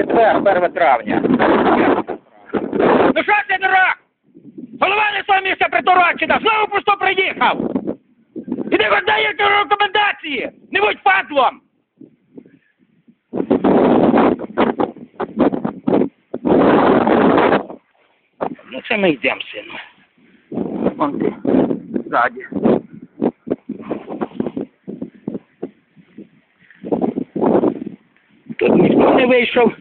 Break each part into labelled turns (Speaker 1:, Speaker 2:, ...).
Speaker 1: Четвер, 1 травня. Ну що ти, дурак? Голова не місця приторочена, знову просто приїхав. Іди хоч дай рекомендації, не будь падлом. Ну це ми йдемо, сину. Вон ти, ззаді. Тут ніхто не вийшов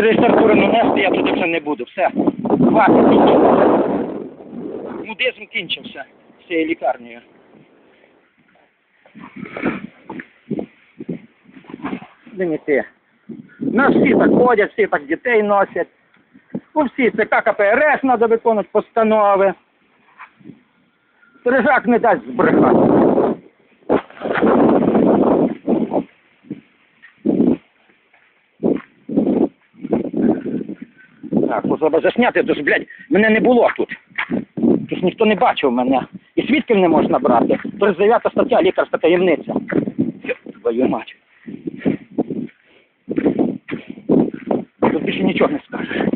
Speaker 1: реєстратури нанести, я туди вже не буду. Все. Хватить. Мудизм кінчився з цією лікарнею. Ти? Нас всі так ходять, всі так дітей носять. У всі це ККПРС треба виконувати постанови. Стережак не дасть збрехати. Так, ну треба засняти, то ж, блядь, мене не було тут. Тож ніхто не бачив мене. І свідків не можна брати. 39 стаття лікарська таємниця. Твою мать. Тут більше нічого не скажеш.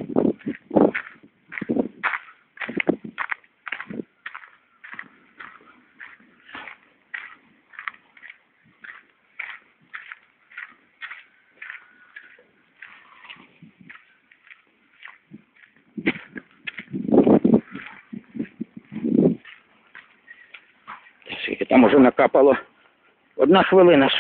Speaker 1: Там уже накапало. Одна хвилина.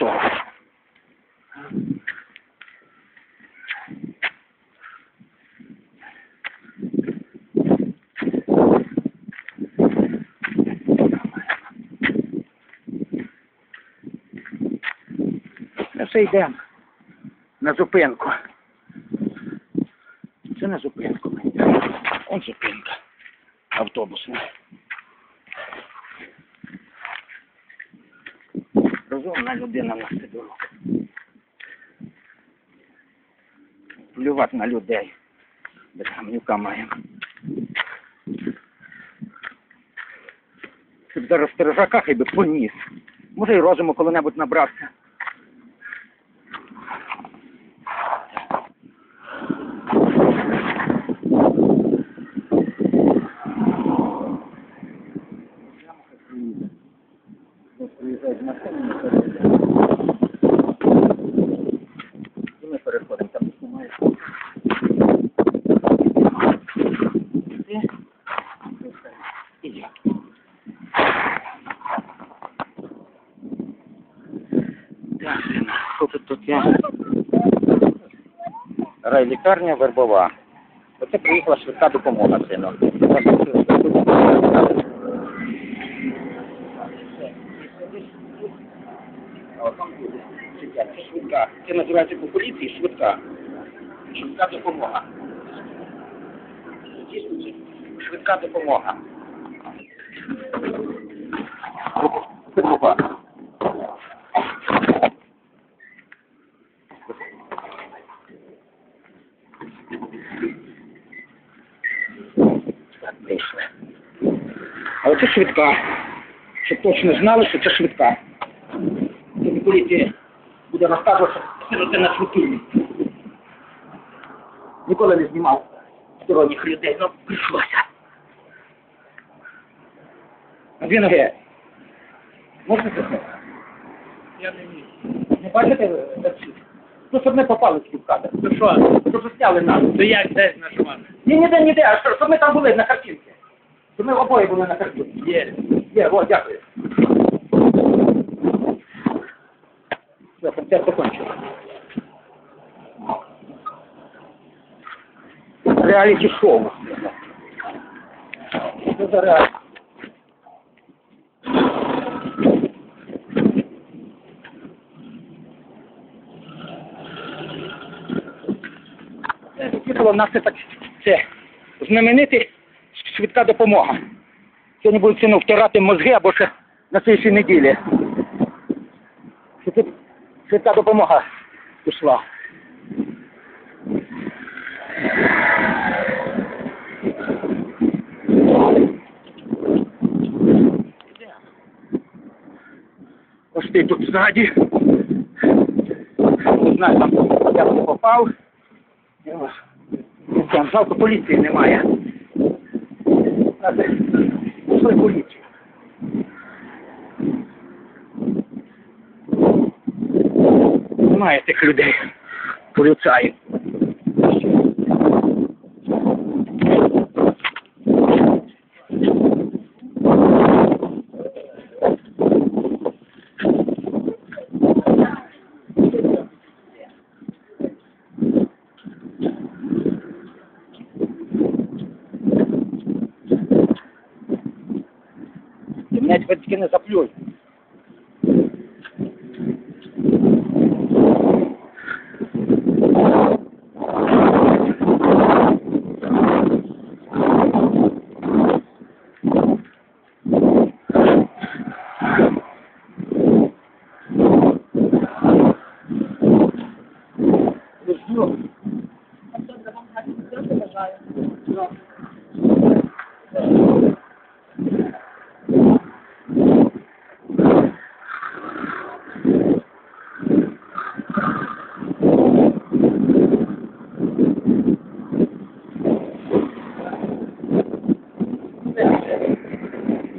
Speaker 1: Ми все йдемо на зупинку. Це на зупинку. Он зупинка. Автобусна. Розумна людина на сидорок. Плювати на людей. Без гамнюка маємо. Щоб зараз стережака хай би поніс. Може й розуму коли-небудь набрався. Приїжджають машини, не переходять. І ми переходимо, там немає. Ти? Іди. Так, сина, що тут таке? Райлікарня Вербова. Оце приїхала швидка допомога, сину. Це швидка. Це називається по поліції швидка. Швидка допомога. Швидка допомога. Допомога. Так, вийшли. Але це швидка. Щоб точно знали, що це швидка. Тоді поліція буде розказувати, що це на швидкій. Ніколи не знімав сторонніх людей, ну прийшлося. А дві ноги. Можете заснути?
Speaker 2: Я не міг.
Speaker 1: Не бачите таксі? Ну, щоб не попали в кадр.
Speaker 2: Ну що?
Speaker 1: Щоб засняли нас.
Speaker 2: То як десь нажимати?
Speaker 1: Ні, ніде, ніде, а що- щоб ми там були на картинці. Щоб ми обоє були на картинці.
Speaker 2: Є.
Speaker 1: Є, о, дякую. Все, концерт закончили. Реаліті шоу. Що за реаліті? Це світло в нас це знаменитий швидка допомога. Сьогодні будуть сину втирати мозги або ще на слідчій неділі. Що тут швидка допомога пішла. Ось ти тут ззаді. Не знаю, там я попав. Там жалко поліції немає. Пішли поліцію. Немає тих людей. Поліцаїв. Тепер тільки не заплюй.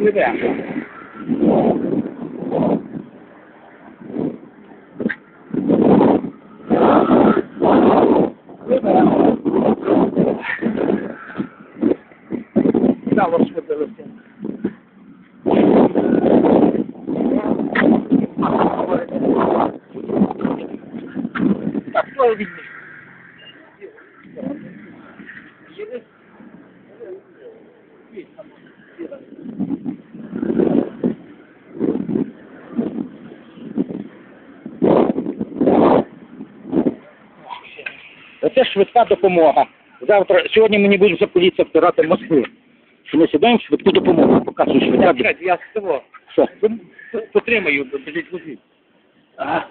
Speaker 1: തീർച്ചയായും швидка допомога. Завтра, сьогодні мені буде вже поліція втирати мозги. Що ми сідаємо в швидку допомогу, показую швидка допомога.
Speaker 2: Я з того.
Speaker 1: Що?
Speaker 2: Потримаю, біжить возіть.
Speaker 1: Ага.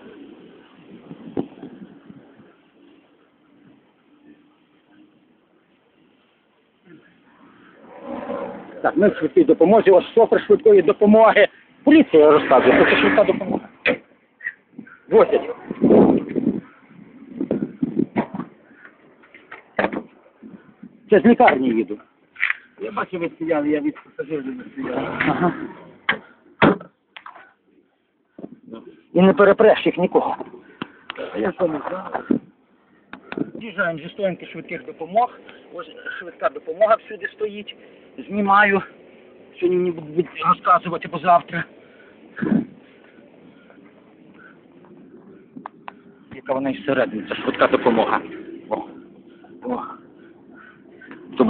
Speaker 1: Так, ми в швидкій допомозі, ось шофер швидкої допомоги. Поліція розказує, що це швидка допомога. Возять. Це з лікарні їду.
Speaker 2: Я бачу, ви стояли, я від пасажирів не стояв.
Speaker 1: Ага. І не перепреш їх нікого.
Speaker 2: А я що не знав.
Speaker 1: З'їжджаємо зі стоянки швидких допомог. Ось швидка допомога всюди стоїть. Знімаю. Сьогодні мені будуть розказувати, бо завтра. Яка вона із середини, це швидка допомога. О. О.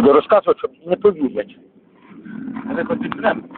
Speaker 1: То буде розказувати, щоб не повірять.
Speaker 2: Але хоч підтримку.